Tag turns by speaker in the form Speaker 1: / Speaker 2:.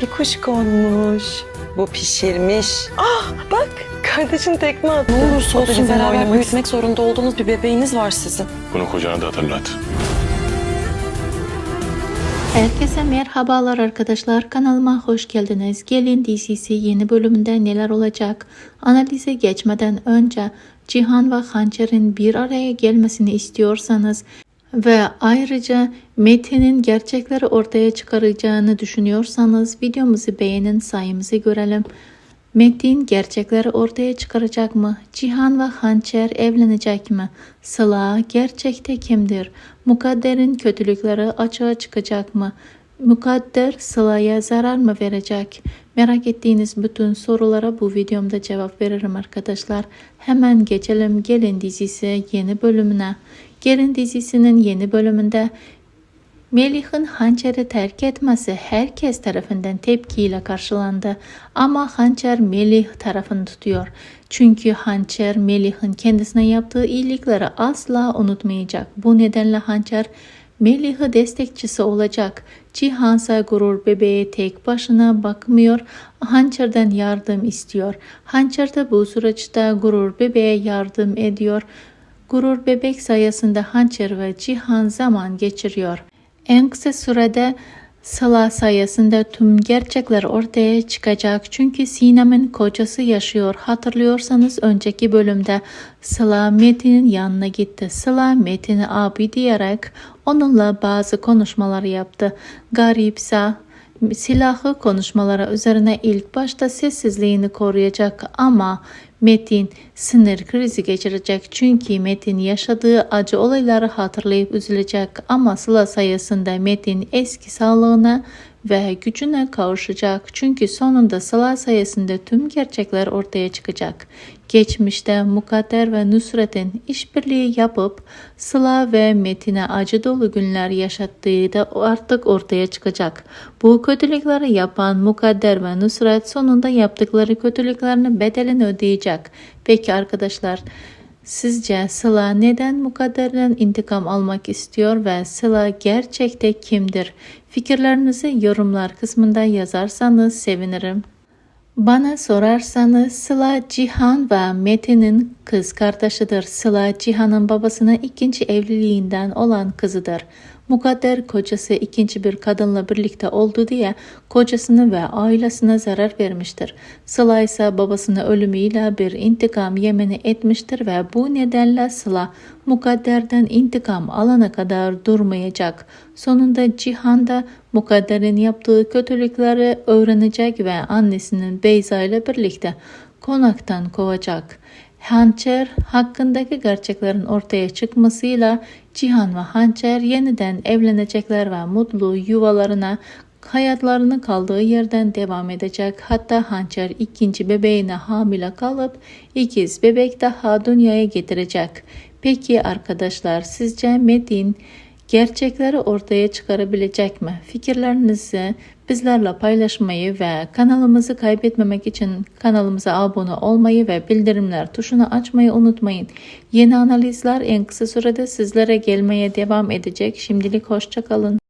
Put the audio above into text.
Speaker 1: Bir kuş konmuş. Bu pişirmiş. Ah bak kardeşin tekme attı.
Speaker 2: Ne olursa olsun beraber
Speaker 1: oynamak
Speaker 2: büyütmek zorunda olduğunuz bir bebeğiniz var sizin.
Speaker 3: Bunu kocana da hatırlat.
Speaker 4: Herkese merhabalar arkadaşlar. Kanalıma hoş geldiniz. Gelin dizisi yeni bölümünde neler olacak? Analize geçmeden önce Cihan ve Hançer'in bir araya gelmesini istiyorsanız ve ayrıca Metin'in gerçekleri ortaya çıkaracağını düşünüyorsanız videomuzu beğenin sayımızı görelim. Metin gerçekleri ortaya çıkaracak mı? Cihan ve Hançer evlenecek mi? Sıla gerçekte kimdir? Mukadder'in kötülükleri açığa çıkacak mı? Mukadder Sıla'ya zarar mı verecek? Merak ettiğiniz bütün sorulara bu videomda cevap veririm arkadaşlar. Hemen geçelim Gelin dizisi yeni bölümüne. Gelin dizisinin yeni bölümünde Melih'in hançeri terk etmesi herkes tarafından tepkiyle karşılandı. Ama hançer Melih tarafını tutuyor. Çünkü hançer Melih'in kendisine yaptığı iyilikleri asla unutmayacak. Bu nedenle hançer Melih'i destekçisi olacak. Cihansa gurur bebeğe tek başına bakmıyor. Hançer'den yardım istiyor. Hançer de bu süreçte gurur bebeğe yardım ediyor. Gurur bebek sayesinde Hançer ve Cihan zaman geçiriyor. En kısa sürede Sıla sayesinde tüm gerçekler ortaya çıkacak. Çünkü Sinem'in kocası yaşıyor. Hatırlıyorsanız önceki bölümde Sıla Metin'in yanına gitti. Sıla Metin'i abi diyerek onunla bazı konuşmalar yaptı. Garipse silahı konuşmalara üzerine ilk başta sessizliğini koruyacak ama Metin sinir krizi geçirecek. Çünkü Metin yaşadığı acı olayları hatırlayıp üzülecek ama Sıla sayesinde Metin eski sağlığına ve gücüne kavuşacak çünkü sonunda Sıla sayesinde tüm gerçekler ortaya çıkacak. Geçmişte Mukadder ve Nusret'in işbirliği yapıp Sıla ve Metin'e acı dolu günler yaşattığı da artık ortaya çıkacak. Bu kötülükleri yapan Mukadder ve Nusret sonunda yaptıkları kötülüklerini bedelini ödeyecek. Peki arkadaşlar Sizce Sıla neden Mukadder'den intikam almak istiyor ve Sıla gerçekte kimdir? Fikirlerinizi yorumlar kısmında yazarsanız sevinirim. Bana sorarsanız Sıla Cihan ve Metin'in kız kardeşidir. Sıla Cihan'ın babasına ikinci evliliğinden olan kızıdır. Mukadder kocası ikinci bir kadınla birlikte oldu diye kocasını ve ailesine zarar vermiştir. Sıla ise babasının ölümüyle bir intikam yemini etmiştir ve bu nedenle Sıla Mukadder'den intikam alana kadar durmayacak. Sonunda Cihan da Mukadder'in yaptığı kötülükleri öğrenecek ve annesinin Beyza ile birlikte konaktan kovacak. Hançer hakkındaki gerçeklerin ortaya çıkmasıyla Cihan ve Hançer yeniden evlenecekler ve mutlu yuvalarına hayatlarının kaldığı yerden devam edecek. Hatta Hançer ikinci bebeğine hamile kalıp ikiz bebek daha dünyaya getirecek. Peki arkadaşlar sizce Metin gerçekleri ortaya çıkarabilecek mi? Fikirlerinizi bizlerle paylaşmayı ve kanalımızı kaybetmemek için kanalımıza abone olmayı ve bildirimler tuşunu açmayı unutmayın. Yeni analizler en kısa sürede sizlere gelmeye devam edecek. Şimdilik hoşçakalın.